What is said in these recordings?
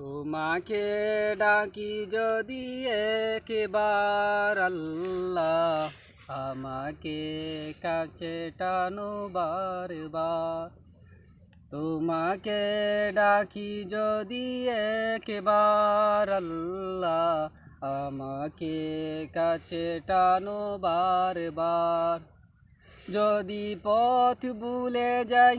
তোমাকে ডাকি যদি একবার আল্লাহ, আমাকে কাছে টানো বারবার। তোমাকে ডাকি যদি একবার আল্লাহ, আমাকে কাছে টানো বারবার। যদি পথ ভুলে যাই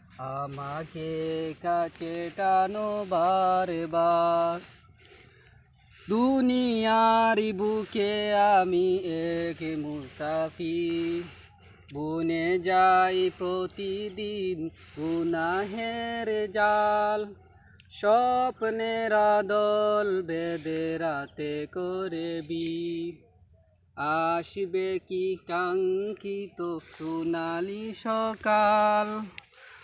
আমাকে কাছে টানো বারবার। দুনিয়ার বুকে আমি এক মুসাফির। বনে যাই প্রতিদিন গুনাহের জাল। স্বপ্নের দল বেদে রাতে করে বীর। আসবে কি কাঙ্ক্ষিত সোনালি সকাল?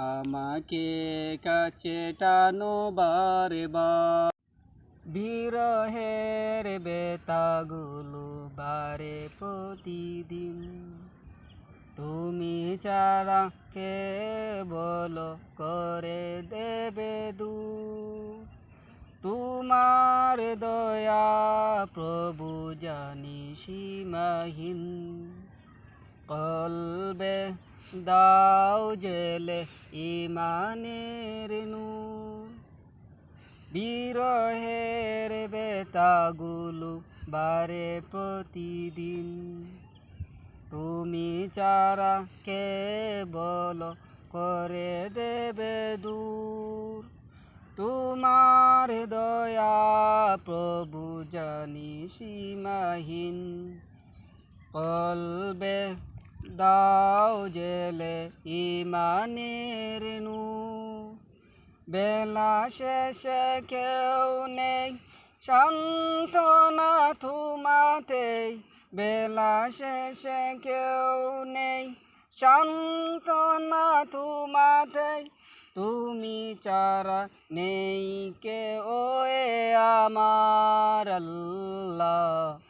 আমাকে কাছে টানো বারবার। বিরহের বেতাগুলো বারে প্রতিদিন। তুমি চারা কে বলো করে দেবে দু তোমার দয়া প্রভু জানি সীমাহীন। কলবে দাও জেলে ইমানের নূর। বিরহের বেতাগুলো বারে প্রতিদিন। তুমি চারা কে বলো করে দেবে দূর। তোমার দয়া প্রভু জানি সীমাহীন। কলবে দাও জেলে ইমানের নু। বেলা শেষে কেউ নেই, সান্ত্বনা তোমাতে বেলা শেষে কেউ নেই, সান্ত্বনা তোমাতে তুমি চারা নেই কে ও আমার আল্লাহ।